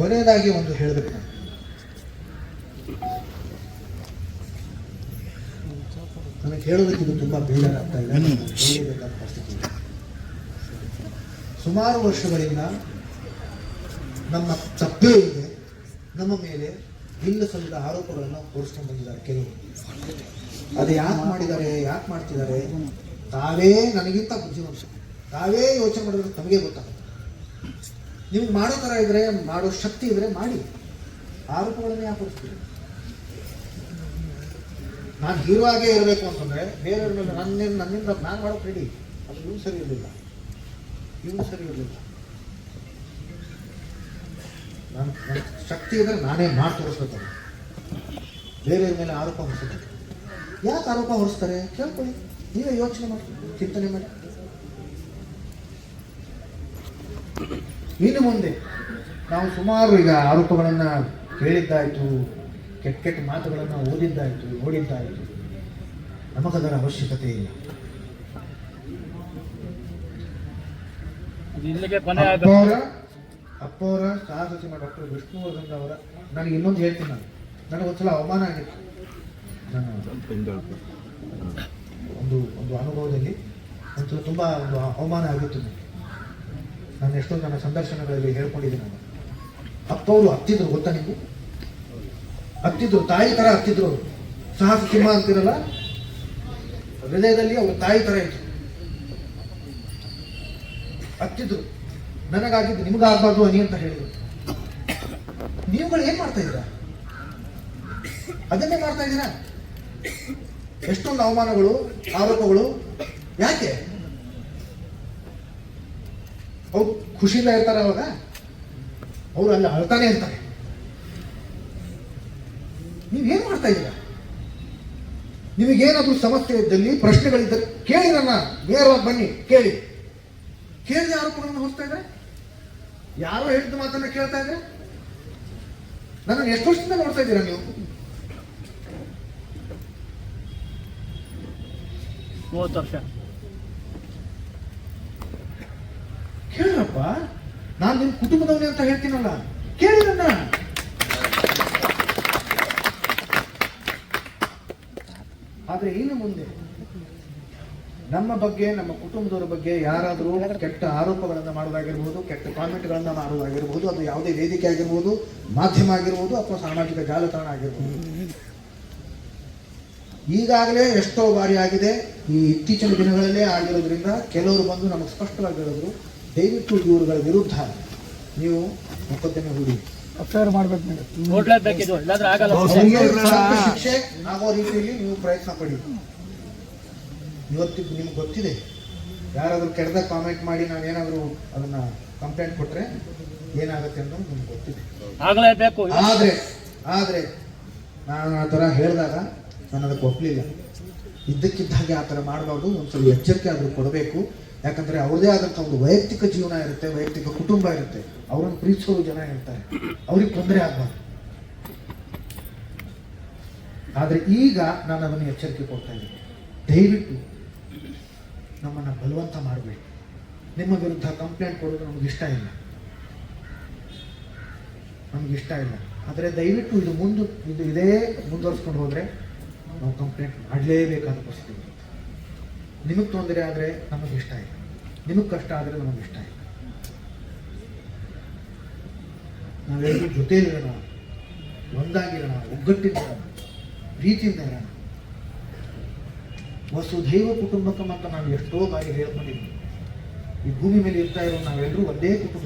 ಕೊನೆಯದಾಗಿ ಒಂದು ಹೇಳಬೇಕು ನಾನು ನನಗೆ ಹೇಳೋದಕ್ಕೆ ಇದು ತುಂಬ ಬೇಜಾರಾಗ್ತಾ ಇದೆ. ಪರಿಸ್ಥಿತಿ ಸುಮಾರು ವರ್ಷಗಳಿಂದ ನಮ್ಮ ತಪ್ಪೇ ಇದೆ. ನಮ್ಮ ಮೇಲೆ ಇಲ್ಲ ಸಲ್ಲದ ಆರೋಪಗಳನ್ನು ಹೊರಿಸ್ಕೊಂಡು ಬಂದಿದ್ದಾರೆ ಕೆಲವರು. ಅದು ಯಾಕೆ ಮಾಡಿದ್ದಾರೆ ಯಾಕೆ ಮಾಡ್ತಿದ್ದಾರೆ? ತಾವೇ ನನಗಿಂತ ಬುದ್ಧಿವಂತ ತಾವೇ ಯೋಚನೆ ಮಾಡಿದ್ರೆ ತಮಗೆ ಗೊತ್ತಾಗುತ್ತೆ. ನಿಮ್ಗೆ ಮಾಡೋ ಥರ ಇದ್ರೆ, ಮಾಡೋ ಶಕ್ತಿ ಇದ್ರೆ ಮಾಡಿ. ಆರೋಪಗಳನ್ನು ಯಾಕೆ ಕೊಡ್ತೀರಿ? ನಾನು ಹೀರೋ ಆಗೇ ಇರಬೇಕು ಅಂತಂದ್ರೆ, ಬೇರೆಯವ್ರ ಮೇಲೆ ನನ್ನಿಂದ ನನ್ನಿಂದ ನಾನು ಮಾಡೋಕೆ ರೆಡಿ ಅದು ಇವು ಸರಿ ಇರಲಿಲ್ಲ. ಇವು ಸರಿ ಇರಲಿಲ್ಲ. ನಾನು ಶಕ್ತಿ ಇದ್ರೆ ನಾನೇ ಮಾಡಿ ತೋರಿಸ್ಬೇಕು. ಬೇರೆಯವ್ರ ಮೇಲೆ ಆರೋಪ ಹೊರಿಸ್ಬೇಕು ಯಾಕೆ ಆರೋಪ ಹೊರಿಸ್ತಾರೆ? ಕೇಳ್ಕೊಳ್ಳಿ. ನೀವೇ ಯೋಚನೆ ಮಾಡಿ, ಚಿಂತನೆ ಮಾಡಿ. ಇನ್ನು ಮುಂದೆ. ನಾವು ಸುಮಾರು ಈಗ ಆರೋಪಗಳನ್ನು ಕೇಳಿದ್ದಾಯಿತು ಕೆಟ್ಟ ಕೆಟ್ಟ ಮಾತುಗಳನ್ನು ಓದಿದ್ದಾಯಿತು ನೋಡಿದ್ದಾಯಿತು. ನಮಗದರ ಅವಶ್ಯಕತೆ ಇಲ್ಲ. ಅಪ್ಪವರ ಅಪ್ಪವರ ಸಹ ಸಚಿವ ಡಾಕ್ಟರ್ ವಿಷ್ಣುವರ್ಧನ್ ಅವರ ನನಗೆ ಇನ್ನೊಂದು ಹೇಳ್ತೀನಿ ನಾನು. ನನಗೆ ಒಂದ್ಸಲ ಅವಮಾನ ಆಗಿತ್ತು. ನಾನು ಒಂದು ಒಂದು ಅನುಭವದಲ್ಲಿ ಒಂದ್ಸಲ ತುಂಬ ಒಂದು ಅವಮಾನ ಆಗಿತ್ತು ನನಗೆ. ನಾನು ಎಷ್ಟೊಂದು ನನ್ನ ಸಂದರ್ಶನಗಳಲ್ಲಿ ಹೇಳ್ಕೊಂಡಿದ್ದೀನಿ ನಾನು. ಅಪ್ಪವರು ಹತ್ತಿದ್ರು ಗೊತ್ತಾ ನಿಮಗೆ? ಹತ್ತಿದ್ರು ತಾಯಿ ಥರ ಹತ್ತಿದ್ರು ಸಾಹಸ ಸಿಂಹ ಅಂತಿರಲ್ಲ? ಹೃದಯದಲ್ಲಿ ಅವರು ತಾಯಿ ಥರ ಇತ್ತು ಹತ್ತಿದ್ರು ನನಗಾಗಿದ್ದು ನಿಮಗಾಗಬಾರ್ದು ಅನಿ ಅಂತ ಹೇಳಿದ್ರು. ನೀವುಗಳು ಏನು ಮಾಡ್ತಾ ಇದ್ದೀರಾ? ಅದನ್ನೇ ಮಾಡ್ತಾ ಇದ್ದೀರಾ? ಎಷ್ಟೊಂದು ಅವಮಾನಗಳು, ಆರೋಪಗಳು. ಯಾಕೆ? ಅವ್ರು ಖುಷಿಯಿಂದ ಇರ್ತಾರೆ ಅವಾಗ. ಅವ್ರು ಅಲ್ಲಿ ಅಳ್ತಾನೆ ಇರ್ತಾರೆ ನೀವೇನ್ ಮಾಡ್ತಾ ಇದ್ದೀರಾ? ನಿಮಗೇನಾದರೂ ಸಮಸ್ಯೆ ಇದ್ದಲ್ಲಿ, ಪ್ರಶ್ನೆಗಳಿದ್ದಲ್ಲಿ ಕೇಳಿ ನನ್ನ ನೇರವಾಗಿ ಬನ್ನಿ, ಕೇಳಿ. ಕೇಳಿದ ಆರೋಪಗಳನ್ನು ಹೊರಿಸ್ತಾ ಇದ್ದಾರೆ? ಯಾರೋ ಹೇಳಿದ ಮಾತನ್ನ ಕೇಳ್ತಾ ಇದ್ರೆ ನನ್ನನ್ನು ಎಷ್ಟು ವರ್ಷದಿಂದ ನೋಡ್ತಾ ಇದ್ದೀರಾ ನೀವು? ಮೂವತ್ತು ವರ್ಷ. ಕೇಳಪ್ಪ ನಾನು ನಿಮ್ಮ ಕುಟುಂಬದವನೇ ಅಂತ ಹೇಳ್ತೀನಲ್ಲ ಕೇಳಿ ನನ್ನ ಆದ್ರೆ ಇನ್ನು ಮುಂದೆ ನಮ್ಮ ಬಗ್ಗೆ, ನಮ್ಮ ಕುಟುಂಬದವರ ಬಗ್ಗೆ ಯಾರಾದರೂ ಕೆಟ್ಟ ಆರೋಪಗಳನ್ನು ಮಾಡೋದಾಗಿರ್ಬೋದು, ಕೆಟ್ಟ ಕಾಮೆಂಟ್ಗಳನ್ನು ಮಾಡೋದಾಗಿರ್ಬೋದು, ಅದು ಯಾವುದೇ ವೇದಿಕೆ ಆಗಿರ್ಬೋದು, ಮಾಧ್ಯಮ ಆಗಿರ್ಬೋದು, ಅಥವಾ ಸಾಮಾಜಿಕ ಜಾಲತಾಣ ಆಗಿರ್ಬೋದು. ಈಗಾಗಲೇ ಎಷ್ಟೋ ಬಾರಿ ಆಗಿದೆ, ಈ ಇತ್ತೀಚಿನ ದಿನಗಳಲ್ಲೇ ಆಗಿರೋದ್ರಿಂದ ಕೆಲವರು ಬಂದು ನಮಗೆ ಸ್ಪಷ್ಟವಾಗಿ ಹೇಳಿದ್ರು ದಯವಿಟ್ಟು ಇವರುಗಳ ವಿರುದ್ಧ ನೀವು ಮೊಕದ್ದಮೆ ಹೂಡಿ. ಅಫೇರ್ ಮಾಡ್ಬೇಕು ನೀವು. ನೋಡ್ಲೇಬೇಕಿದು ಇಲ್ಲಾಂದ್ರೆ ಆಗಲ್ಲ. ಅವರಿಗೆ ಶಿಕ್ಷೆ ಆಗೋ ರೀತಿಯಲ್ಲಿ ನೀವು ಪ್ರಯತ್ನ ಪಡಿ. ಇವತ್ತಿಗೆ ನಿಮ್ಗೆ ಗೊತ್ತಿದೆ. ಯಾರಾದರೂ ಕೆಡದ ಕಾಮೆಂಟ್ ಮಾಡಿ ನಾವೇನಾದರೂ ಅದನ್ನ ಕಂಪ್ಲೇಂಟ್ ಕೊಟ್ಟರೆ ಏನಾಗುತ್ತೆ ಅನ್ನೋದು ನಿಮ್ಗೆ ಗೊತ್ತಿದೆ. ಆಗಲೇಬೇಕು ಆದರೆ ಆದರೆ ನಾನು ಆ ಥರ ಹೇಳಿದಾಗ ನಾನು ಅದಕ್ಕೆ ಒಪ್ಪಲಿಲ್ಲ ಇದ್ದಕ್ಕಿದ್ದ ಹಾಗೆ ಆ ಥರ ಮಾಡಬಾರ್ದು ಒಂದ್ಸಲ ಎಚ್ಚರಿಕೆ ಆದರೂ ಕೊಡಬೇಕು. ಯಾಕಂದರೆ ಅವ್ರದೇ ಆದಂಥ ಒಂದು ವೈಯಕ್ತಿಕ ಜೀವನ ಇರುತ್ತೆ, ವೈಯಕ್ತಿಕ ಕುಟುಂಬ ಇರುತ್ತೆ. ಅವ್ರನ್ನ ಪ್ರೀತಿಸೋರು ಜನ ಇರ್ತಾರೆ. ಅವ್ರಿಗೆ ತೊಂದರೆ ಆಗಬಾರ್ದು. ಆದರೆ ಈಗ ನಾನು ಅದನ್ನು ಎಚ್ಚರಿಕೆ ಕೊಡ್ತಾ ಇದ್ದೀನಿ. ದಯವಿಟ್ಟು ನಮ್ಮನ್ನು ಬಲವಂತ ಮಾಡಬೇಡಿ. ನಿಮ್ಮ ವಿರುದ್ಧ ಕಂಪ್ಲೇಂಟ್ ಕೊಡೋದು ನಮ್ಗೆ ಇಷ್ಟ ಇಲ್ಲ. ನಮ್ಗೆ ಇಷ್ಟ ಇಲ್ಲ. ಆದರೆ ದಯವಿಟ್ಟು ಇದು ಮುಂದೆ, ಇದು ಇದೇ ಮುಂದುವರ್ಸ್ಕೊಂಡು ಹೋದರೆ ನಾವು ಕಂಪ್ಲೇಂಟ್ ಮಾಡಲೇಬೇಕಾದ ಪರಿಸ್ಥಿತಿ ನಿಮಗೆ ತೊಂದರೆ ಆದರೆ ನಮಗೆ ಇಷ್ಟ ಇಲ್ಲ. ನಿಮಗೆ ಕಷ್ಟ ಆದರೆ ನಮಗೆ ಇಷ್ಟ ಇಲ್ಲ. ನಾವೆಲ್ಲರೂ ಜೊತೆಲಿರೋಣ ಒಂದಾಗಿರೋಣ, ಒಗ್ಗಟ್ಟಿನಿರೋಣ, ಪ್ರೀತಿಯಿಂದ ಇರೋಣ. ವಸುದೈವ ಕುಟುಂಬಕಂ ಅಂತ ನಾವು ಎಷ್ಟೋ ಬಾರಿ ಹೇಳ್ಕೊಂಡಿದ್ದೀವಿ ಈ ಭೂಮಿ ಮೇಲೆ ಇರ್ತಾ ಇರೋ ನಾವೆಲ್ಲರೂ ಒಂದೇ ಕುಟುಂಬ